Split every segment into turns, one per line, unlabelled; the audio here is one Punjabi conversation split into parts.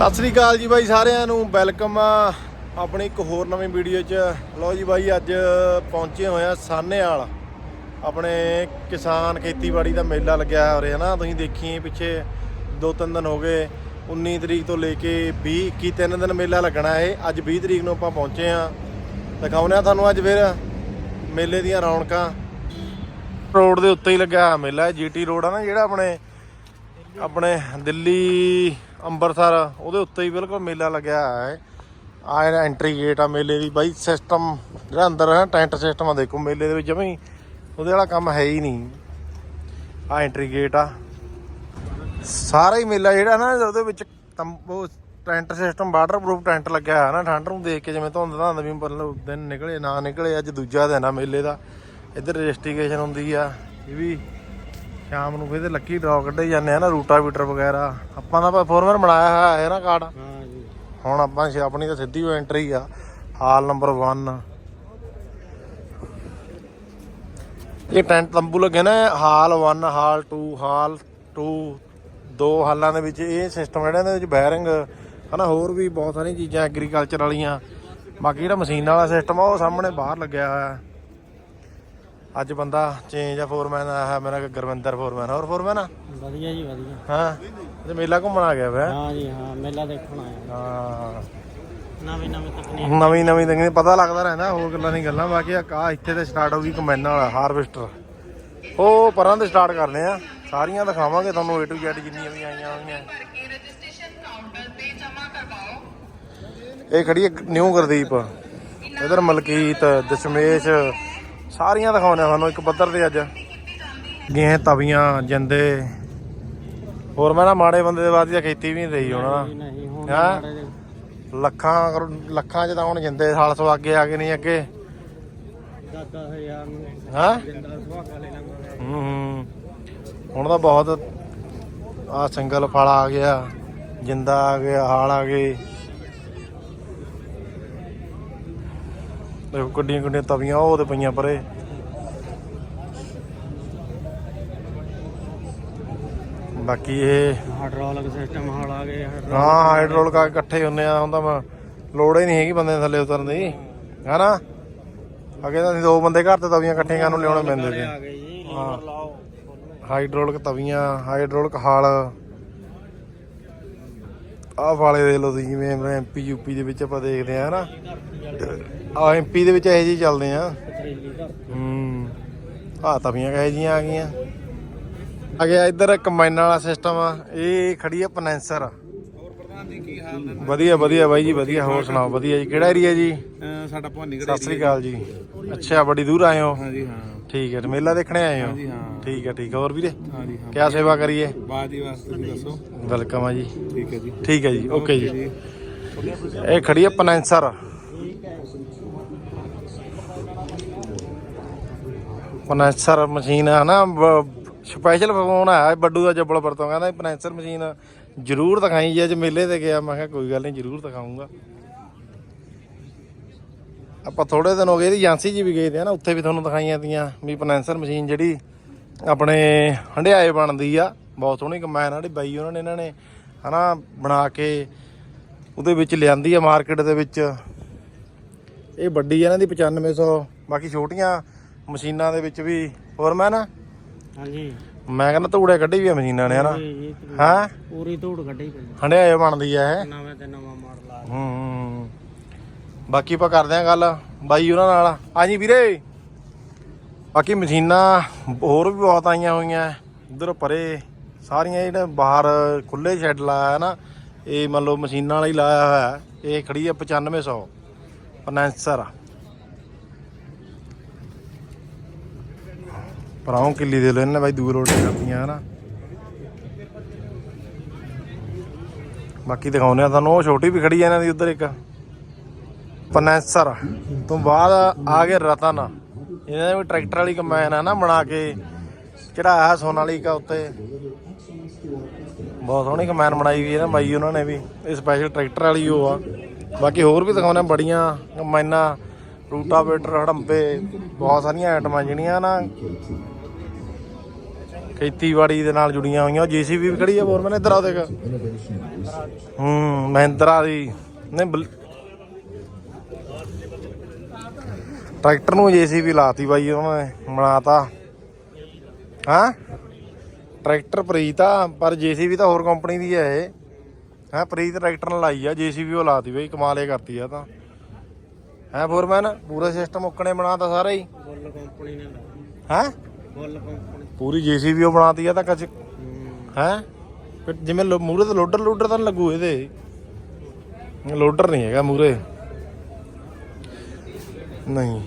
ਸਤਿ ਸ੍ਰੀ ਅਕਾਲ ਜੀ ਬਾਈ ਸਾਰਿਆਂ ਨੂੰ, ਵੈਲਕਮ ਆ ਆਪਣੀ ਇੱਕ ਹੋਰ ਨਵੀਂ ਵੀਡੀਓ 'ਚ। ਲਓ ਜੀ ਬਾਈ, ਅੱਜ ਪਹੁੰਚੇ ਹੋਏ ਆ ਸਾਹਨੇਵਾਲ ਆਪਣੇ ਕਿਸਾਨ ਖੇਤੀਬਾੜੀ ਦਾ ਮੇਲਾ ਲੱਗਿਆ ਹੋ ਰਿਹਾ ਨਾ, ਤੁਸੀਂ ਦੇਖੀ ਪਿੱਛੇ ਦੋ ਤਿੰਨ ਦਿਨ ਹੋ ਗਏ 19 ਤਰੀਕ ਤੋਂ ਲੈ ਕੇ 20 21 ਤਿੰਨ ਦਿਨ ਮੇਲਾ ਲੱਗਣਾ ਇਹ। ਅੱਜ 20 ਤਰੀਕ ਨੂੰ ਆਪਾਂ ਪਹੁੰਚੇ ਆ। ਦਿਖਾਉਂਦੇ ਆ ਤੁਹਾਨੂੰ ਅੱਜ ਫਿਰ ਮੇਲੇ ਦੀਆਂ ਰੌਣਕਾਂ। ਰੋਡ ਦੇ ਉੱਤੇ ਹੀ ਲੱਗਿਆ ਹੋਇਆ ਮੇਲਾ ਹੈ ਜੀਟੀ ਰੋਡ ਆ ਨਾ, ਜਿਹੜਾ ਆਪਣੇ ਆਪਣੇ ਦਿੱਲੀ ਅੰਮ੍ਰਿਤਸਰ ਉਹਦੇ ਉੱਤੇ ਹੀ ਬਿਲਕੁਲ ਮੇਲਾ ਲੱਗਿਆ ਹੈ। ਆ ਐਂਟਰੀ ਗੇਟ ਆ ਮੇਲੇ ਦੀ, ਬਾਈ ਸਿਸਟਮ ਜਿਹੜਾ ਅੰਦਰ ਹੈ ਟੈਂਟ ਸਿਸਟਮ ਆ ਦੇਖੋ, ਮੇਲੇ ਦੇ ਵਿੱਚ ਜਮੀ ਉਹਦੇ ਵਾਲਾ ਕੰਮ ਹੈ ਹੀ ਨਹੀਂ। ਆ ਐਂਟਰੀ ਗੇਟ ਆ। ਸਾਰਾ ਹੀ ਮੇਲਾ ਜਿਹੜਾ ਨਾ, ਉਹਦੇ ਵਿੱਚ ਤੰਬ- ਉਹ ਟੈਂਟ ਸਿਸਟਮ ਵਾਟਰਪ੍ਰੂਫ ਟੈਂਟ ਲੱਗਿਆ ਹੋਇਆ ਨਾ, ਠੰਡ ਨੂੰ ਦੇਖ ਕੇ ਜਿਵੇਂ ਧੁੰਦ ਧੰਦ ਵੀ ਮਤਲਬ ਦਿਨ ਨਿਕਲੇ, ਨਾ ਨਿਕਲੇ, ਅੱਜ ਦੂਜਾ ਦਿਨ ਆ ਮੇਲੇ ਦਾ। ਇੱਧਰ ਰਜਿਸਟ੍ਰੇਸ਼ਨ ਹੁੰਦੀ ਆ, ਇਹ ਵੀ ਸ਼ਾਮ ਨੂੰ ਫਿਰ ਤੇ ਲੱਕੀ ਡਰਾ ਕੱਢੇ ਜਾਂਦੇ ਆ ਨਾ ਰੂਟਾਵੀਟਰ ਵਗੈਰਾ। ਆਪਾਂ ਦਾ ਪਰਫਾਰਮਰ ਬਣਾਇਆ ਹੋਇਆ ਹੈ ਨਾ ਕਾਰਡ
ਹਾਂ ਜੀ।
ਹੁਣ ਆਪਾਂ ਆਪਣੀ ਤਾਂ ਸਿੱਧੀ ਐਂਟਰੀ ਆ ਹਾਲ ਨੰਬਰ 1 ਇਹ ਟੈਂਟ ਤੰਬੂ ਲੱਗੇ ਨਾ ਹਾਲ 1 ਹਾਲ 2 ਹਾਲ 2 ਦੋ ਹਾਲਾਂ ਦੇ ਵਿੱਚ ਇਹ ਸਿਸਟਮ ਜਿਹੜਾ ਇਹਦੇ ਵਿੱਚ ਬੈਰਿੰਗ ਹਨਾ ਹੋਰ ਵੀ ਬਹੁਤ ਸਾਰੀਆਂ ਚੀਜ਼ਾਂ ਐਗਰੀਕਲਚਰ ਵਾਲੀਆਂ। ਬਾਕੀ ਜਿਹੜਾ ਮਸ਼ੀਨ ਵਾਲਾ ਸਿਸਟਮ ਆ ਉਹ ਸਾਹਮਣੇ ਬਾਹਰ ਲੱਗਿਆ ਹੋਇਆ। ਅੱਜ ਬੰਦਾ ਚੇਂਜ ਆ ਫੋਰਮੈਨ ਆਇਆ ਮੇਰਾ ਗੁਰਵਿੰਦਰ ਫੋਰਮੈਨ ਹੋਰ ਫੋਰਮੈਨ ਆ?
ਵਧੀਆ ਜੀ ਵਧੀਆ।
ਹਾਂ ਤੇ ਮੇਲਾ ਘੁੰਮਣ ਆ ਗਿਆ ਵੇ?
ਹਾਂ ਜੀ ਹਾਂ ਮੇਲਾ ਦੇਖਣ ਆਇਆ।
ਹਾਂ।
ਨਵੀਂ ਨਵੀਂ ਤਕਨੀਕ।
ਨਵੀਂ ਨਵੀਂ ਤਕਨੀਕ ਪਤਾ ਲੱਗਦਾ ਰਹਿੰਦਾ ਹੋਰ ਗੱਲਾਂ ਨਹੀਂ ਗੱਲਾਂ ਬਾਕੀ ਆ ਕਾ ਇੱਥੇ ਤੇ ਸਟਾਰਟ ਹੋ ਗਈ ਕੰਬਾਈਨਾਂ ਵਾਲਾ ਹਾਰਵੈਸਟਰ ਉਹ ਪਰਾਂ ਤੇ ਸਟਾਰਟ ਕਰਨੇ ਆ। ਸਾਰੀਆਂ ਦਿਖਾਵਾਂਗੇ ਤੁਹਾਨੂੰ A to Z ਜਿੰਨੀਆਂ ਵੀ ਆਈਆਂ ਹੋਈਆਂ। ਇਹ ਖੜੀ ਹੈ ਨਿਊ ਗੁਰਦੀਪ। ਇਧਰ ਮਲਕੀਤ ਦਸ਼ਮੇਸ਼ ਸਾਰੀਆਂ ਦਿਖਾਉਣੇ ਤੁਹਾਨੂੰ ਇੱਕ ਪੱਧਰ ਤੇ ਅੱਜ। ਗਏ ਤਵੀਆਂ ਜਿੰਦੇ। ਹੋਰ ਮੈਂ ਨਾ ਮਾੜੇ ਬੰਦੇ ਦੇ ਬਾਅਦ ਖੇਤੀ ਵੀ ਨਹੀਂ ਰਹੀ ਹੁਣ।
ਨਹੀਂ ਨਹੀਂ ਹੁਣ
ਹਾਂ? ਲੱਖਾਂ ਲੱਖਾਂ ਚ ਤਾਂ ਹੁਣ ਜਿੰਦੇ ਸਾਲ ਸਵਾਗੇ ਆ ਗਏ ਨਹੀਂ ਅੱਗੇ।
ਦਸ ਦਸ ਹਜ਼ਾਰ ਨੂੰ
ਹੂੰ। ਹੁਣ ਤਾਂ ਬਹੁਤ ਆ ਸਿੰਗਲ ਫਲ ਆ ਗਿਆ ਜਿੰਦਾ ਆ ਗਿਆ ਹਾਲ ਆ ਗਏ। ਦੇਖੋ ਗੱਡੀਆਂ ਗੱਡੀਆਂ ਤਵੀਆਂ ਉਹ ਤੇ ਪਈਆਂ ਪਰੇ। ਬਾਕੀ ਇਹ
ਹਾਈਡ੍ਰੋਲਿਕ ਸਿਸਟਮ ਹਾਲ ਆ ਗਏ
ਹਾਂ ਹਾਈਡ੍ਰੋਲਿਕ ਆ ਇਕੱਠੇ ਹੁੰਨੇ ਆ ਹੁੰਦਾ ਮੈਂ ਲੋੜ ਹੀ ਨਹੀਂ ਹੈਗੀ ਬੰਦੇ ਥੱਲੇ ਉਤਰਨ ਦੀ। ਹੈਨਾ? ਅੱਗੇ ਤਾਂ ਅਸੀਂ ਦੋ ਬੰਦੇ ਘਰ ਤੇ ਤਵੀਆਂ ਇਕੱਠੀਆਂ ਕਰਨ ਨੂੰ ਲਿਆਉਣੇ ਪੈਂਦੇ ਸੀ।
ਲਾਓ।
ਹਾਈਡ੍ਰੋਲਿਕ ਤਵੀਆਂ ਹਾਈਡ੍ਰੋਲਿਕ ਹਲ। ਆਹ ਵਾਲੇ ਦੇਖ ਲਓ ਤੁਸੀਂ ਜਿਵੇਂ ਐਮਪੀ ਯੂਪੀ ਦੇ ਵਿੱਚ ਆਪਾਂ ਦੇਖਦੇ ਆ ਹਨਾ? ਆ ਐਮਪੀ ਦੇ ਵਿੱਚ ਇਹੋ ਜਿਹੀ ਚੱਲਦੇ ਆ। ਹੂੰ। ਆ ਤਵੀਆਂ ਕਹੇ ਜੀਆਂ ਆ ਗਈਆਂ। ਆ ਗਿਆ ਇੱਧਰ ਕੰਬਾਈਨਾਂ ਵਾਲਾ ਸਿਸਟਮ ਆ ਇਹ ਖੜੀ ਆ ਪਨੈਂਸਰ ਵਧੀਆ ਵਧੀਆ ਬਾਈ ਜੀ ਵਧੀਆ। ਹੋਰ ਸੁਣਾਓ ਵਧੀਆ ਜੀ। ਕਿਹੜਾ ਏਰੀਆ ਜੀ?
ਸਾਡਾ ਭਵਾਨੀ
ਸਤਿ ਸ੍ਰੀ ਅਕਾਲ ਜੀ। ਅੱਛਾ ਬੜੀ ਦੂਰ ਆਏ ਹੋ?
ਹਾਂ ਜੀ ਹਾਂ।
ਠੀਕ ਹੈ ਤੇ ਮੇਲਾ ਦੇਖਣੇ ਆਏ ਹੋ?
ਜੀ ਹਾਂ।
ਠੀਕ ਹੈ ਠੀਕ ਹੈ। ਹੋਰ ਵੀਰੇ?
ਹਾਂ ਜੀ ਹਾਂ।
ਕਿਆ ਸੇਵਾ ਕਰੀਏ?
ਬਾਅਦ ਹੀ ਵਾਸਤੇ ਤੁਸੀਂ ਦੱਸੋ।
ਵੈਲਕਮ ਆ ਜੀ।
ਠੀਕ ਹੈ ਜੀ।
ਠੀਕ ਹੈ ਜੀ ਓਕੇ ਜੀ। ਇਹ ਖੜੀ ਹੈ ਪਨੈਂਸਰ। ਪਨੈਂਸਰ ਮਸ਼ੀਨ ਹੈ ਨਾ ਸਪੈਸ਼ਲ ਫੋਨ ਆਇਆ ਬੱਡੂ ਦਾ ਜੱਬਲ ਤੋਂ ਕਹਿੰਦਾ ਪਨੈਂਸਰ ਮਸ਼ੀਨ ਜ਼ਰੂਰ ਦਿਖਾਈ ਜੇ ਅੱਜ ਮੇਲੇ ਤੇ ਗਿਆ ਮੈਂ ਕਿਹਾ ਕੋਈ ਗੱਲ ਨਹੀਂ ਜ਼ਰੂਰ ਦਿਖਾਉਂਗਾ ਆਪਾਂ ਥੋੜੇ ਦਿਨ ਹੋ ਗਏ ਇਹਦੀ ਏਜੰਸੀ 'ਚ ਵੀ ਗਏ ਤੇ ਨਾ ਉੱਥੇ ਵੀ ਤੁਹਾਨੂੰ ਦਿਖਾਈਆਂ ਤੀਆਂ ਵੀ ਪਨੈਂਸਰ ਮਸ਼ੀਨ ਜਿਹੜੀ ਆਪਣੇ ਹੰਡਿਆਏ ਬਣਦੀ ਆ ਬਹੁਤ ਸੋਹਣੀ ਕੰਬਾਈਨ ਆ ਜਿਹੜੀ ਬਾਈ ਉਹਨਾਂ ਨੇ ਇਹਨਾਂ ਨੇ ਹਨਾ ਬਣਾ ਕੇ ਉਹਦੇ ਵਿੱਚ ਲਿਆਂਦੀ ਆ ਮਾਰਕੀਟ ਦੇ ਵਿੱਚ। ਇਹ ਵੱਡੀ ਆ ਇਹਨਾਂ ਦੀ 9500 ਬਾਕੀ ਛੋਟੀਆਂ ਮਸ਼ੀਨਾਂ ਦੇ ਵਿੱਚ ਵੀ ਫੋਰਮੈਨ
ਹਾਂਜੀ।
ਮੈਂ ਕਹਿੰਦਾ ਧੂੜੇ ਕੱਢੀ ਵੀ ਆ ਮਸ਼ੀਨਾਂ ਨੇ ਹਨਾ।
ਜੀ ਜੀ
ਹਾਂ?
ਪੂਰੀ ਧੂੜ ਕੱਢੀ ਪਈ
ਹੰਡਿਆਏ ਬਣਦੀ ਆ ਇਹ।
ਨਵੇਂ ਤੇ ਨਵਾਂ ਮਾਡਲ ਆ।
ਹੂੰ ਹੂੰ। ਬਾਕੀ ਆਪਾਂ ਕਰਦੇ ਆਂ ਗੱਲ, ਬਾਈ ਉਹਨਾਂ ਨਾਲ। ਹਾਂਜੀ ਵੀਰੇ। ਬਾਕੀ ਮਸ਼ੀਨਾਂ ਹੋਰ ਵੀ ਬਹੁਤ ਆਈਆਂ ਹੋਈਆਂ। ਉਧਰ ਪਰੇ ਸਾਰੀਆਂ ਜਿਹੜੇ ਬਾਹਰ ਖੁੱਲੇ ਸ਼ੈੱਡ ਲਾਇਆ ਹੈ ਨਾ, ਇਹ ਮੰਨ ਲਓ ਮਸ਼ੀਨਾਂ ਵਾਲਾ ਹੀ ਲਾਇਆ ਹੋਇਆ। ਹੈ। ਇਹ ਖੜੀ ਆ 9500 ਪਨੈਂਸਰ ਪਰਾਉਂ ਕਿੱਲੀ ਦੇ ਲੋ ਬਾਈ ਦੂਰ ਰੋਡ ਕਰਦੀਆਂ ਹਨਾ। ਬਾਕੀ ਦਿਖਾਉਂਦੇ ਆ ਤੁਹਾਨੂੰ, ਉਹ ਛੋਟੀ ਵੀ ਖੜੀ ਹੈ ਇਹਨਾਂ ਦੀ ਉਧਰ ਇੱਕ। ਪਨੈਂਸਰ ਤੋਂ ਬਾਅਦ ਆ ਗਏ ਰਤਨ। ਇਹਨਾਂ ਨੇ ਵੀ ਟਰੈਕਟਰ ਵਾਲੀ ਕੰਬਾਈਨ ਆ ਨਾ ਬਣਾ ਕੇ। ਚੜਾਇਆ ਸੋਨਾਲੀਕਾ ਉੱਤੇ। ਬਹੁਤ ਸੋਹਣੀ ਕੰਬਾਈਨ ਬਣਾਈ ਹੋਈ ਹੈ ਨਾ ਬਾਈ ਉਹਨਾਂ ਨੇ ਵੀ। ਇਹ ਸਪੈਸ਼ਲ ਟਰੈਕਟਰ ਵਾਲੀ ਉਹ ਆ। ਬਾਕੀ ਹੋਰ ਵੀ ਦਿਖਾਉਂਦੇ ਆ ਬੜੀਆਂ ਕੰਬਾਈਨਾਂ ਰੂਟਾਵੇਟਰ ਹੜੰਬੇ, ਬਹੁਤ ਸਾਰੀਆਂ ਆਈਟਮਾਂ ਜਿਹੜੀਆਂ ਨਾ। ਖੇਤੀਬਾੜੀ ਦੇ ਨਾਲ ਜੁੜੀਆਂ ਹੋਈਆਂ। ਉਹ ਜੀਸੀਬੀ ਵੀ ਖੜੀ ਆ ਫੋਰਮੈਨ ਇੱਧਰ ਆ ਦੇਖ। ਹੂੰ, ਮਹਿੰਦਰਾ ਦੀ। ਨਹੀਂ ਬਲ- ਟਰੈਕਟਰ ਨੂੰ ਜੀਸੀਬੀ ਲਾਤੀ ਬਾਈ ਉਹਨਾਂ ਨੇ ਬਣਾਤਾ। ਹਾਂ? ਟਰੈਕਟਰ ਪ੍ਰੀਤ ਆ ਪਰ ਜੀਸੀਬੀ ਤਾਂ ਹੋਰ ਕੰਪਨੀ ਦੀ ਆ ਇਹ। ਹਾਂ ਪ੍ਰੀਤ ਟਰੈਕਟਰ ਨਾਲ ਲਾਈ ਆ ਜੀਸੀਬੀ ਉਹ ਲਾਤੀ ਬਈ ਕਮਾਲ ਇਹ ਕਰਤੀ ਆ ਤਾਂ। ਹੈ ਫੋਰਮੈਨ ਪੂਰਾ ਸਿਸਟਮ ਉੱਕਣੇ ਬਣਾਤਾ ਸਾਰਾ ਹੀ।
ਬੁੱਲ ਕੰਪਨੀ ਨੇ
ਹੈ?
ਬੁੱਲ ਕੰਪਨੀ।
ਪੂਰੀ ਜੀਸੀਬੀ ਉਹ ਬਣਾਤੀ ਆ ਤਾਂ ਕੱਚ। ਹੈ। ਫਿਰ ਜਿਵੇਂ ਮੂਰੇ ਤੇ ਲੋਡਰ ਲੋਡਰ ਤਾਂ ਲੱਗੂ ਇਹਦੇ। ਲੋਡਰ ਨਹੀਂ ਹੈਗਾ ਮੂਰੇ ਨਹੀਂ।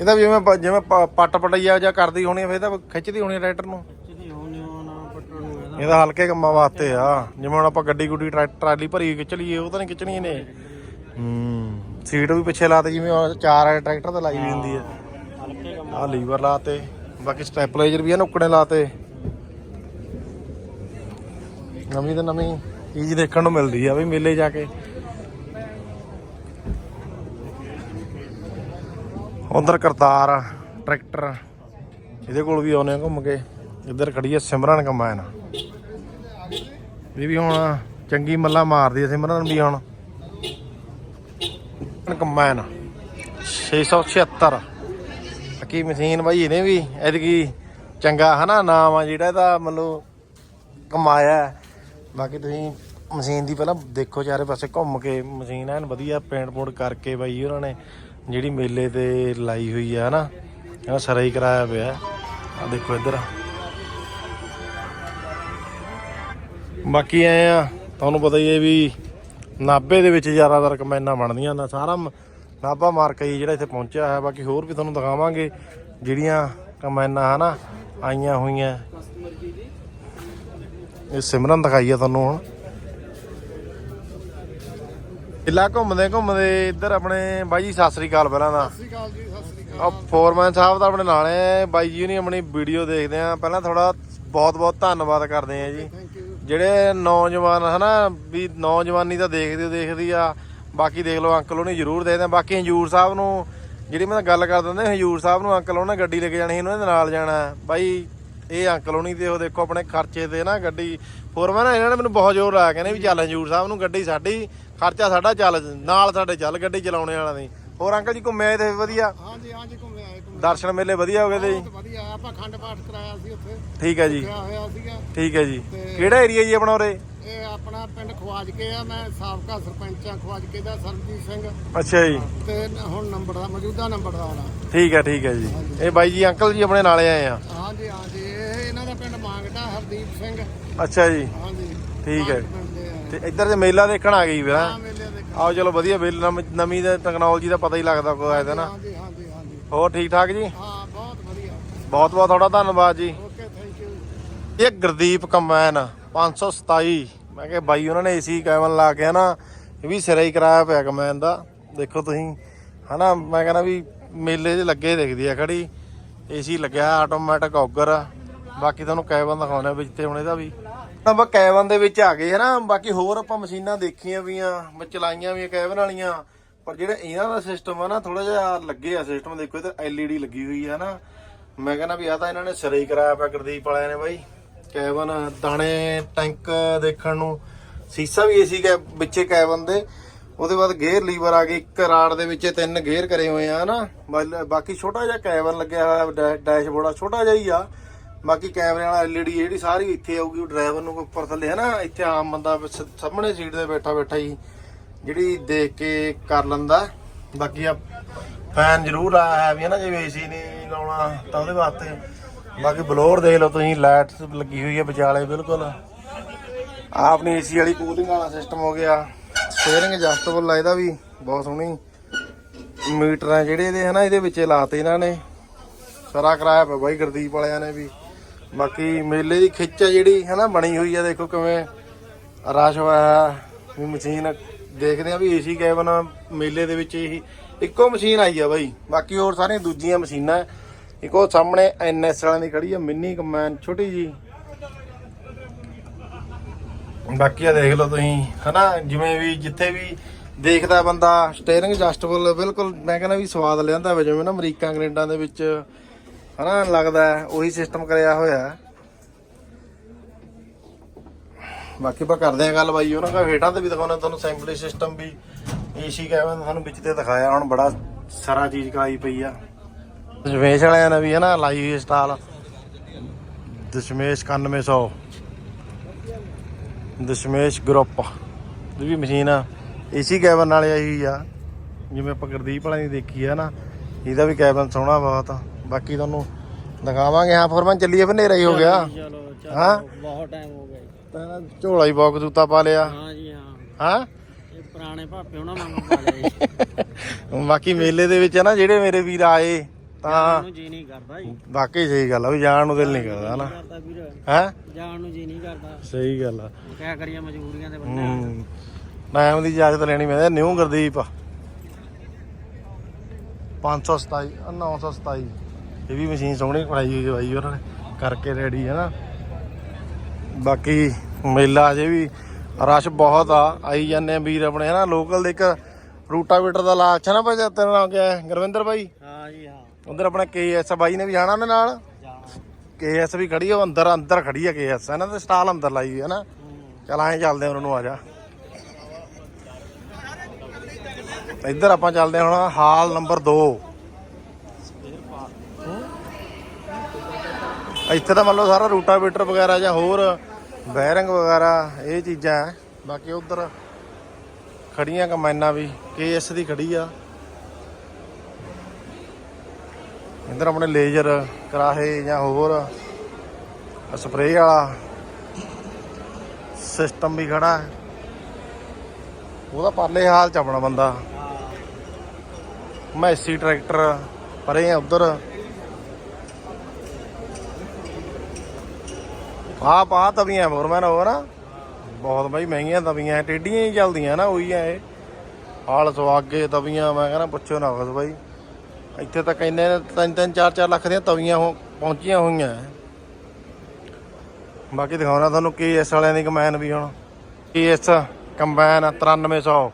ਇਹਦਾ ਵੀ ਜਿਵੇਂ ਪ- ਜਿਵੇਂ ਪ- ਪੱਟ ਪਟਈਆ ਜਾਂ ਕਰਦੀ ਹੋਣੀ ਆ, ਫਿਰ ਤਾਂ ਖਿੱਚਦੀ ਹੋਣੀ ਆ ਟਰੈਕਟਰ ਨੂੰ।
ਜਿਹਦੀ ਹੋਣੀ ਉਹ ਨਾ ਪੱਟਣ ਨੂੰ ਇਹਦਾ।
ਇਹਦਾ ਹਲਕੇ ਕੰਮਾਂ ਵਾਸਤੇ ਆ। ਜਿਵੇਂ ਹੁਣ ਆਪਾਂ ਗੱਡੀ ਗੁੱਡੀ ਟਰੈ- ਟਰਾਲੀ ਭਰੀ ਖਿੱਚ ਲਈਏ ਉਹ ਤਾਂ ਨਹੀਂ ਖਿੱਚਣੀ ਇਹਨੇ ਹੂੰ ਸੀਟ ਵੀ ਪਿੱਛੇ ਲਾਤੇ ਜਿਵੇਂ ਉਹ ਚਾਰ ਵਾਲੇ ਟਰੈਕਟਰ ਤੇ ਲਾਈ ਵੀ ਹੁੰਦੀ ਆ।
ਹਲਕੇ ਕੰਮ
ਆ ਲੀਵਰ ਲਾਤੇ ਬਾਕੀ ਸਟੈਪਲਾਈਜ਼ਰ ਵੀ ਆ ਨੁੱਕੜੇ ਲਾਤੇ। ਨਵੀਂ ਤੇ ਨਵੀਂ ਚੀਜ਼ ਦੇਖਣ ਨੂੰ ਮਿਲਦੀ ਆ ਵੀ ਮੇਲੇ ਜਾ ਕੇ। ਉਧਰ ਕਰਤਾਰ, ਟਰੈਕਟਰ ਇਹਦੇ ਕੋਲ ਵੀ ਆਉਨੇ ਆ ਘੁੰਮ ਕੇ, ਇੱਧਰ ਖੜੀ ਆ ਸਿਮਰਨ ਕੰਬਾਈਨ। ਇਹ ਵੀ ਹੁਣ ਚੰਗੀ ਮੱਲਾ ਮਾਰਦੀ ਆ ਸਿਮਰਨ ਵੀ ਹੁਣ। ਕੰਬਾਈਨ 676 ਬਾਕੀ ਮਸ਼ੀਨ ਬਾਈ ਇਹਨੇ ਵੀ, ਐਤਕੀ ਚੰਗਾ ਹਨਾ, ਨਾਮ ਆ ਜਿਹੜਾ ਇਹਦਾ, ਮਤਲਬ ਕਮਾਇਆ ਬਾਕੀ ਤੁਸੀਂ ਮਸ਼ੀਨ ਦੀ ਪਹਿਲਾਂ ਦੇਖੋ ਚਾਰੇ ਪਾਸੇ ਘੁੰਮ ਕੇ, ਮਸ਼ੀਨ ਐਨ ਵਧੀਆ, ਪੇਂਟ ਪੂੰਟ ਕਰਕੇ ਬਾਈ ਉਹਨਾਂ ਨੇ। ਜਿਹੜੀ ਮੇਲੇ ਤੇ ਲਾਈ ਹੋਈ ਆ ਹਨਾ ਇਹਨਾਂ ਸਰਾ ਹੀ ਕਰਾਇਆ ਪਿਆ। ਆ ਦੇਖੋ ਇੱਧਰ। ਬਾਕੀ ਐ ਆ, ਤੁਹਾਨੂੰ ਪਤਾ ਹੀ ਹੈ ਵੀ ਨਾਭੇ ਦੇ ਵਿੱਚ ਜ਼ਿਆਦਾਤਰ ਕਮੈਨਾਂ ਬਣਦੀਆਂ ਨਾ। ਸਾਰਾ ਮ- ਨਾਭਾ ਮਾਰਕਾ ਹੀ ਜਿਹੜਾ ਇੱਥੇ ਪਹੁੰਚਿਆ ਹੈ ਬਾਕੀ ਹੋਰ ਵੀ ਤੁਹਾਨੂੰ ਦਿਖਾਵਾਂਗੇ ਜਿਹੜੀਆਂ ਕਮੈਨਾਂ ਹਨਾ, ਆਈਆਂ ਹੋਈਆਂ। ਇਹ ਸਿਮਰਨ ਦਿਖਾਈ ਆ ਤੁਹਾਨੂੰ ਹੁਣ। ਇੱਲਾ ਘੁੰਮਦੇ ਘੁੰਮਦੇ ਇੱਧਰ ਆਪਣੇ ਬਾਈ ਜੀ ਸਤਿ ਸ੍ਰੀ ਅਕਾਲ ਪਹਿਲਾਂ ਦਾ
ਸ੍ਰੀ ਅਕਾਲ ਜੀ ਸਤਿ ਸ੍ਰੀ
ਆ ਫੋਰਮੈਨ ਸਾਹਿਬ ਤਾਂ ਆਪਣੇ ਨਾਲ ਹੈ। ਬਾਈ ਜੀ ਨੇ ਆਪਣੀ ਵੀਡੀਓ ਦੇਖਦੇ ਆ ਪਹਿਲਾਂ ਥੋੜਾ ਬਹੁਤ ਬਹੁਤ ਧੰਨਵਾਦ ਕਰਦੇ ਆ ਜੀ। ਜਿਹੜੇ ਨੌਜਵਾਨ ਹਨਾ ਵੀ ਨੌਜਵਾਨੀ ਤਾਂ ਦੇਖਦੇ ਦੇਖਦੀ ਆ। ਬਾਕੀ ਦੇਖ ਲਓ ਅੰਕਲ ਉਹਨੇ ਜ਼ਰੂਰ ਦੇਖਦੇ ਆ। ਬਾਕੀ ਹਜੂਰ ਸਾਹਿਬ ਨੂੰ ਜਿਹੜੀ ਮੈਂ ਗੱਲ ਕਰ ਦਿੰਦਾ ਹਜੂਰ ਸਾਹਿਬ ਨੂੰ ਅੰਕਲ ਉਹਨੇ ਗੱਡੀ ਲੈ ਕੇ ਜਾਣੀ ਸੀ ਉਹਨਾਂ ਦੇ ਨਾਲ ਜਾਣਾ। ਬਾਈ ਇਹ ਅੰਕਲ ਹੋਣੀ ਤੇ ਉਹ ਦੇਖੋ ਆਪਣੇ ਖਰਚੇ ਤੇ ਨਾ ਗੱਡੀ। ਫੋਰਮੈਨ ਇਹਨਾਂ ਨੇ ਮੈਨੂੰ ਬਹੁਤ ਜ਼ੋਰ ਲਾਇਆ ਕਹਿੰਦੇ ਵੀ ਚੱਲ ਹਜੂਰ ਸਾਹਿਬ ਨੂੰ ਗੱਡੀ ਸਾਡੀ। ਖਰਚਾ ਸਾਡਾ ਚੱਲ ਨਾਲ ਸਾਡੇ ਚੱਲ ਗੱਡੀ ਚਲਾਉਣੇ ਵਾਲਾ ਦੀ। ਹੋਰ ਅੰਕਲ ਜੀ ਘੁੰਮੇ ਆਏ ਤੇ ਵਧੀਆ?
ਹਾਂਜੀ ਹਾਂਜੀ ਘੁੰਮੇ ਆਏ ਘੁੰਮੇ
ਦਰਸ਼ਨ ਮੇਲੇ ਵਧੀਆ ਹੋ ਗਏ ਤੇ ਜੀ
ਬਹੁਤ ਵਧੀਆ ਆਪਾਂ ਖੰਡ ਪਾਠ ਕਰਾਇਆ ਸੀ ਉੱਥੇ।
ਠੀਕ ਹੈ ਜੀ।
ਗਿਆ ਹੋਇਆ ਸੀਗਾ।
ਠੀਕ ਹੈ ਜੀ। ਕਿਹੜਾ ਏਰੀਆ ਜੀ ਆਪਣਾ ਉਰੇ?
ਇਹ ਆਪਣਾ ਪਿੰਡ ਖਵਾਜਕੇ ਆ ਮੈਂ ਸਾਬਕਾ ਸਰਪੰਚ ਆ ਖਵਾਜਕੇ ਦਾ ਸਰਬਜੀਤ ਸਿੰਘ।
ਅੱਛਾ ਜੀ।
ਤੇ ਹੁਣ ਨੰਬਰ ਦਾ ਮੌਜੂਦਾ ਨੰਬਰ ਦਾ ਆਉਣਾ।
ਠੀਕ ਹੈ ਠੀਕ ਹੈ ਜੀ। ਇਹ ਬਾਈ ਜੀ ਅੰਕਲ ਜੀ ਆਪਣੇ ਨਾਲੇ ਆਏ ਆ?
ਹਾਂਜੀ ਹਾਂਜੀ ਇਹ ਇਹਨਾਂ ਦਾ ਪਿੰਡ ਮੰਗਟਾ ਹਰਦੀਪ ਸਿੰਘ।
ਅੱਛਾ ਜੀ।
ਹਾਂਜੀ।
ਠੀਕ ਹੈ। ਤੇ ਇੱਧਰ ਤੇ ਮੇਲਾ ਦੇਖਣ ਆ ਗਈ
ਦੇ
ਆਓ ਚਲੋ ਵਧੀਆ ਮੇਲ ਨਵੀਂ- ਦੇ ਟੈਕਨੋਲੋਜੀ ਦਾ ਪਤਾ ਹੀ ਲੱਗਦਾ ਕੋਈ ਆਇਦਾ ਨਾ।
ਹਾਂਜੀ ਹਾਂਜੀ ਹਾਂਜੀ।
ਹੋਰ ਠੀਕ ਠਾਕ ਜੀ?
ਹਾਂ ਬਹੁਤ ਵਧੀਆ।
ਬਹੁਤ ਬਹੁਤ ਤੁਹਾਡਾ ਧੰਨਵਾਦ ਜੀ।
ਓਕੇ ਥੈਂਕ ਯੂ
ਇਹ ਗੁਰਦੀਪ ਕੰਬਾਈਨ 527 ਮੈਂ ਕਿਹਾ ਬਾਈ ਉਹਨਾਂ ਨੇ ਏਸੀ ਕੈਮਨ ਲਾ ਕੇ ਹਨਾ ਇਹ ਵੀ ਸਿਰਾ ਹੀ ਕਰਾਇਆ ਪਿਆ ਕੰਬਾਈਨ ਦਾ। ਦੇਖੋ ਤੁਸੀਂ ਹਨਾ ਮੈਂ ਕਹਿੰਦਾ ਵੀ ਮੇਲੇ 'ਚ ਲੱਗੇ ਦਿਖਦੀ ਆ ਖੜੀ। ਏਸੀ ਲੱਗਿਆ ਆਟੋਮੈਟਿਕ ਔਗਰ ਬਾਕੀ ਤੁਹਾਨੂੰ ਕੈਬਨ ਦਿਖਾਉਣਾ ਵਿੱਚ ਤੇ ਹੁਣ ਇਹਦਾ ਵੀ। ਆਪਾਂ ਕੈਬਨ ਦੇ ਵਿੱਚ ਆ ਗਏ ਹਨਾ, ਬਾਕੀ ਹੋਰ ਆਪਾਂ ਮਸ਼ੀਨਾਂ ਦੇਖੀਆਂ ਵੀਆਂ, ਮੈਂ, ਚਲਾਈਆਂ ਵੀ ਕੈਬਨ ਵਾਲੀਆਂ, ਪਰ ਜਿਹੜਾ ਇਹਨਾਂ ਦਾ ਸਿਸਟਮ ਆ ਨਾ ਥੋੜਾ ਜਿਹਾ ਲੱਗੇ ਆ ਸਿਸਟਮ ਦੇਖੋ ਇਹ ਐਲਈਡੀ ਲੱਗੀ ਹੋਈ ਆ ਨਾ ਮੈਂ ਕਹਿੰਦਾ ਵੀ ਆ ਤਾਂ ਇਹਨਾਂ ਨੇ ਸਿਰੇ ਹੀ ਕਰਾਇਆ ਪਿਆ ਗੁਰਦੀਪ ਵਾਲਿਆਂ ਨੇ ਬਾਈ। ਕੈਬਨ, ਦਾਣੇ, ਟੈਂਕ ਦੇਖਣ ਨੂੰ, ਸੀਸਾ ਵੀ ਏਸੀ ਕੈ, ਵਿੱਚੇ ਕੈਬਨ ਦੇ। ਉਹਦੇ ਬਾਅਦ ਗੇਅਰ ਲੀਵਰ ਆ ਗਏ, ਇੱਕ ਰਾੜ ਦੇ ਵਿੱਚ ਤਿੰਨ ਗੇਅਰ ਕਰੇ ਹੋਏ ਆ ਹਨਾ। ਬਾਕੀ ਛੋਟਾ ਜਿਹਾ ਕੈਬਨ ਲੱਗਿਆ ਹੋਇਆ, ਡੈ- ਡੈਸ਼ਬੋਰਡ ਆ, ਛੋਟਾ ਜਿਹਾ ਹੀ ਆ। ਬਾਕੀ ਕੈਮਰੇ ਵਾਲਾ ਐਲਈਡੀ ਜਿਹੜੀ ਸਾਰੀ ਇੱਥੇ ਆਊਗੀ ਡਰਾਈਵਰ ਨੂੰ ਉੱਪਰ ਥੱਲੇ ਹੈ ਨਾ ਇੱਥੇ ਆਮ ਬੰਦਾ ਸਾਹਮਣੇ ਸੀਟ ਤੇ ਬੈਠਾ ਬੈਠਾ ਹੀ ਜਿਹੜੀ ਦੇਖ ਕੇ ਕਰ ਲੈਂਦਾ। ਬਾਕੀ ਆ ਫੈਨ ਜ਼ਰੂਰ ਲਾਇਆ ਹੈ ਵੀ ਹੈ ਹਨਾ? ਜਿਵੇਂ ਏਸੀ ਨਹੀਂ ਲਾਉਣਾ ਤਾਂ ਉਹਦੇ ਵਾਸਤੇ। ਬਾਕੀ ਬਲੋਰ ਦੇਖ ਲਓ ਤੁਸੀਂ ਲਾਈਟ ਲੱਗੀ ਹੋਈ ਹੈ ਵਿਚਾਲੇ, ਬਿਲਕੁਲ। ਆ ਆਪਣੀ ਏਸੀ ਵਾਲੀ ਕੂਲਿੰਗ ਵਾਲਾ ਸਿਸਟਮ ਹੋ ਗਿਆ। ਸਟੀਅਰਿੰਗ ਐਡਜਸਟੇਬਲ ਆ ਇਹਦਾ ਵੀ, ਬਹੁਤ ਸੋਹਣੀ। ਮੀਟਰ ਆ ਜਿਹੜੇ ਇਹਦੇ, ਹਨਾ, ਇਹਦੇ ਵਿੱਚ ਲਾਤੇ ਇਹਨਾਂ ਨੇ। ਸਾਰਾ ਕਰਾਇਆ ਪਿਆ ਬਾਈ ਗੁਰਦੀਪ ਵਾਲਿਆਂ ਨੇ ਵੀ। ਬਾਕੀ ਮੇਲੇ ਦੀ ਖਿੱਚ ਆ ਜਿਹੜੀ, ਹਨਾ, ਬਣੀ ਹੋਈ ਆ, ਦੇਖੋ ਕਿਵੇਂ ਰਸ਼ ਹੋਇਆ ਵੀ ਮਸ਼ੀਨ ਦੇਖਦੇ ਆ ਵੀ ਏਸੀ ਕੈਬਨ ਮੇਲੇ ਦੇ ਵਿੱਚ ਇਹੀ, ਇੱਕੋ ਮਸ਼ੀਨ ਆਈ ਆ ਬਾਈ, ਬਾਕੀ ਹੋਰ ਸਾਰੀਆਂ ਦੂਜੀਆਂ ਮਸ਼ੀਨਾਂ। ਇੱਕੋ ਉਹ ਸਾਹਮਣੇ ਐਨਐਸ ਵਾਲਿਆਂ ਦੀ ਖੜੀ ਆ, ਮਿੰਨੀ ਕੰਬਾਈਨ ਛੋਟੀ ਜੀ। ਬਾਕੀ ਆ ਦੇਖ ਲਓ ਤੁਸੀਂ, ਹਨਾ, ਜਿਵੇਂ ਵੀ ਜਿੱਥੇ ਵੀ ਦੇਖਦਾ ਬੰਦਾ ਸਟੀਅਰਿੰਗ ਐਡਜਸਟੇਬਲ ਬਿਲਕੁਲ ਮੈਂ ਕਹਿੰਦਾ ਵੀ ਸਵਾਦ ਲਿਆਂਦਾ ਵਾ, ਜਿਵੇਂ ਨਾ ਅਮਰੀਕਾ, ਕੈਨੇਡਾ ਦੇ ਵਿੱਚ। ਹਨਾ, ਲੱਗਦਾ ਉਹੀ ਸਿਸਟਮ ਕਰਿਆ ਹੋਇਆ ਬਾਕੀ ਆਪਾਂ ਕਰਦੇ ਆ ਗੱਲ ਬਾਈ, ਉਹਨਾਂ ਦਾ ਹੇਠਾਂ ਤੇ ਵੀ ਦਿਖਾਉਣਾ ਤੁਹਾਨੂੰ ਅਸੈਂਬਲੀ ਸਿਸਟਮ ਵੀ ਏਸੀ ਕੈਬਨ ਤੁਹਾਨੂੰ ਵਿੱਚ ਤੇ ਦਿਖਾਇਆ, ਹੁਣ ਬੜਾ ਸਾਰਾ ਚੀਜ਼ ਕਰਾਈ ਪਈ ਆ। ਦਸ਼ਮੇਸ਼ ਵਾਲਿਆਂ ਨੇ ਵੀ ਹੈ ਨਾ ਲਾਈ ਹੋਈ ਸਟਾਲ ਦਸ਼ਮੇਸ਼ 9100 ਦਸ਼ਮੇਸ਼ ਗਰੁੱਪ ਇਹ ਵੀ ਮਸ਼ੀਨ ਆ। ਏਸੀ ਕੈਬਨ ਨਾਲ ਆਈ ਹੋਈ ਆ, ਜਿਵੇਂ ਆਪਾਂ ਗੁਰਦੀਪ ਵਾਲਿਆਂ ਦੀ ਦੇਖੀ ਆ ਨਾ, ਇਹਦਾ ਵੀ ਕੈਬਨ ਸੋਹਣਾ ਬਹੁਤ ਆ। ਬਾਕੀ ਤੁਹਾਨੂੰ ਦਿਖਾਵਾਂਗੇ ਹਾਂ ਫੋਰਮਨ ਚੱਲੀਏ ਫਿਰ ਹਨੇਰਾ ਹੀ ਹੋ ਗਿਆ।
ਚਲੋ ਚਲੋ
ਹਾਂ?
ਬਹੁਤ ਟਾਈਮ ਹੋ ਗਿਆ ਜੀ।
ਤਾਂ ਝੋਲਾ ਹੀ ਬਹੁਤ ਜੂਤਾ ਪਾ ਲਿਆ।
ਹਾਂ ਜੀ ਹਾਂ।
ਹਾਂ?
ਇਹ ਪੁਰਾਣੇ ਭਾਪੇ ਉਹਨਾਂ ਵਾਂਗੂ ਪਾ ਲਿਆ ਜੀ।
ਬਾਕੀ ਮੇਲੇ ਦੇ ਵਿੱਚ ਨਾ ਜਿਹੜੇ ਮੇਰੇ ਵੀਰ ਆਏ ਤਾਂ
ਨੂੰ ਜੀ ਨਹੀਂ ਕਰਦਾ ਜੀ।
ਵਾਕਈ ਸਹੀ ਗੱਲ ਆ ਵੀ ਜਾਣ ਨੂੰ ਦਿਲ ਨਹੀਂ ਕਰਦਾ ਨਾ।
ਕਰਦਾ ਵੀਰ।
ਹੈ?
ਜਾਣ ਨੂੰ ਜੀ ਨਹੀਂ ਕਰਦਾ।
ਸਹੀ ਗੱਲ ਆ।
ਕਿਆ ਕਰੀਏ ਮਜਬੂਰੀਆਂ ਦੇ ਬੰਦੇ
ਹੂੰ। ਨਾਮ ਦੀ ਇਜਾਜ਼ਤ ਲੈਣੀ ਪੈਂਦੀ ਨਿਊ ਗੁਰਦੀਪ। 527 ਅ, 927 ਇਹ ਵੀ ਮਸ਼ੀਨ ਸੋਹਣੀ ਬਣਾਈ ਹੋਈ ਹੈ ਬਾਈ ਉਹਨਾਂ ਨੇ ਕਰਕੇ ਰੈਡੀ ਹੈ ਨਾ। ਬਾਕੀ ਮੇਲਾ ਅਜੇ ਵੀ ਰਸ਼ ਬਹੁਤ ਆ। ਆਈ ਜਾਂਦੇ ਆ ਵੀਰ ਆਪਣੇ ਹੈ ਨਾ ਲੋਕਲ ਦੇ ਇੱਕ ਰੂਟਾਵੇਟਰ ਦਾ ਲਾਲਚ ਹੈ ਨਾ ਭਾਈ ਤੇਰਾ ਨਾਮ ਕਿਆ ਹੈ? ਗੁਰਵਿੰਦਰ ਬਾਈ?
ਹਾਂ ਜੀ ਹਾਂ।
ਉਧਰ ਆਪਣਾ ਕੇਐਸ ਬਾਈ ਨੇ ਵੀ ਜਾਣਾ ਉਹਨਾਂ ਨਾਲ? ਕੇਐਸ ਵੀ ਖੜੀ ਆ ਅੰਦਰ ਅੰਦਰ ਖੜੀ ਆ ਕੇਐਸ ਇਹਨਾਂ ਦੇ ਸਟਾਲ ਅੰਦਰ ਲਾਈ ਹੋਈ ਹੈ ਨਾ ਚਲ ਐਂ ਚੱਲਦੇ ਉਹਨਾਂ ਨੂੰ ਆ ਜਾ। ਇੱਧਰ ਆਪਾਂ ਚੱਲਦੇ ਹੁਣ ਹਾਲ ਨੰਬਰ 2 ਇੱਥੇ ਤਾਂ ਮੰਨ ਲਓ ਸਾਰਾ ਰੂਟਾਵੇਟਰ ਵਗੈਰਾ ਜਾਂ ਹੋਰ ਬੈਰਿੰਗ ਵਗੈਰਾ, ਇਹ ਚੀਜ਼ਾਂ ਹੈ। ਬਾਕੀ ਉਧਰ ਖੜੀਆਂ ਕਮੈਨਾਂ ਵੀ, ਕੇਐਸ ਦੀ ਖੜੀ ਆ। ਇੱਧਰ ਆਪਣੇ ਲੇਜ਼ਰ, ਕਰਾਹੇ ਜਾਂ ਹੋਰ ਸਪਰੇਅ ਵਾਲਾ ਸਿਸਟਮ ਵੀ ਖੜਾ ਹੈ। ਉਹਦਾ ਪਰਲੇ ਹਾਲ ਚ ਆਪਣਾ ਬੰਦਾ। ਮੈਸੀ ਟਰੈਕਟਰ ਪਰੇ ਆ ਉਧਰ। ਆ ਪਾ ਤਵੀਆਂ ਫੋਰਮੈਨ ਹੋ ਆ ਬਹੁਤ ਬਾਈ, ਮਹਿੰਗੀਆਂ ਤਵੀਆਂ ਟੇਡੀਆਂ ਹੀ ਚੱਲਦੀਆਂ ਨਾ, ਉਹੀ ਆ ਇਹ। ਹਾਲ ਸਵਾਗੇ ਤਵੀਆਂ, ਮੈਂ ਕਹਿੰਦਾ ਪੁੱਛੋ ਨਾ ਬਸ ਬਾਈ। ਇੱਥੇ ਤਾਂ ਕਹਿੰਦੇ ਨੇ ਤਿੰਨ ਤਿੰਨ, ਚਾਰ ਚਾਰ ਲੱਖ ਦੀਆਂ ਤਵੀਆਂ ਹੋ, ਪਹੁੰਚੀਆਂ ਹੋਈਆਂ ਬਾਕੀ ਦਿਖਾਉਣਾ ਤੁਹਾਨੂੰ ਕੇਐਸ ਵਾਲਿਆਂ ਦੀ ਕਮੈਨ ਵੀ ਹੁਣ। ਕੇਐਸ ਕੰਬਾਈਨ 9300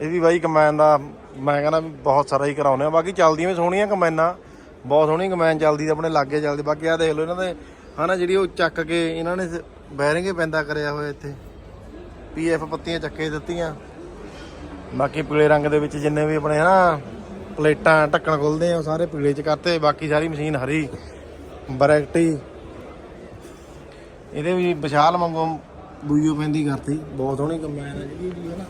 ਇਹ ਵੀ ਬਾਈ ਕੰਬਾਈਨ ਦਾ, ਮੈਂ ਕਹਿੰਦਾ ਵੀ ਬਹੁਤ ਸਾਰਾ ਹੀ ਕਰਾਉਨੇ ਆ। ਬਾਕੀ ਚੱਲਦੀਆਂ ਵੀ ਸੋਹਣੀਆਂ ਕੰਬਾਈਨਾਂ। ਬਹੁਤ ਸੋਹਣੀ ਕੰਬਾਈਨ ਚੱਲਦੀ ਆਪਣੇ ਲਾਗੇ ਚੱਲਦੀ ਬਾਕੀ ਆ ਦੇਖ ਲਓ ਇਹਨਾਂ ਦੇ ਹਨਾ, ਜਿਹੜੀ ਉਹ ਚੱਕ ਕੇ ਇਹਨਾਂ ਨੇ ਬੈਰਿੰਗੇ ਪੈਂਦਾ ਕਰਿਆ ਹੋਇਆ ਇੱਥੇ। ਪੀਐਫ ਪੱਤੀਆਂ ਚੱਕੇ ਦਿੱਤੀਆਂ। ਬਾਕੀ ਪੀਲੇ ਰੰਗ ਦੇ ਵਿੱਚ ਜਿੰਨੇ ਵੀ ਆਪਣੇ, ਹਨਾ, ਪਲੇਟਾਂ ਢੱਕਣ ਖੁੱਲਦੇ ਆ, ਉਹ ਸਾਰੇ ਪੀਲੇ ਚ ਕਰਤੇ। ਬਾਕੀ ਸਾਰੀ ਮਸ਼ੀਨ ਹਰੀ ਬਰੈਕਟੀ ਇਹਦੇ ਵੀ ਵਿਸ਼ਾਲ ਵਾਂਗੂ ਬੂਈਓ ਪੈਂਦੀ ਕਰਤੀ। ਬਹੁਤ ਸੋਹਣੀ ਕੰਬਾਈਨ ਆ ਜਿਹੜੀ ਵੀ ਹੈ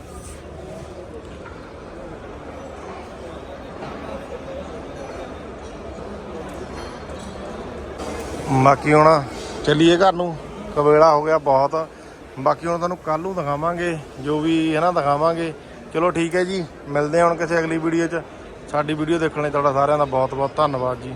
ਬਾਕੀ ਹੁਣ ਚੱਲੀਏ ਘਰ ਨੂੰ। ਕਵੇਲਾ ਹੋ ਗਿਆ ਬਹੁਤ। ਬਾਕੀ ਹੁਣ ਤੁਹਾਨੂੰ ਕੱਲ ਨੂੰ ਦਿਖਾਵਾਂਗੇ, ਜੋ ਵੀ ਹੈ ਨਾ, ਦਿਖਾਵਾਂਗੇ। ਚਲੋ ਠੀਕ ਹੈ ਜੀ, ਮਿਲਦੇ ਹਾਂ ਹੁਣ ਕਿਸੇ ਅਗਲੀ ਵੀਡੀਓ 'ਚ। ਸਾਡੀ ਵੀਡੀਓ ਦੇਖਣ ਲਈ ਤੁਹਾਡਾ ਸਾਰਿਆਂ ਦਾ ਬਹੁਤ ਬਹੁਤ ਧੰਨਵਾਦ ਜੀ।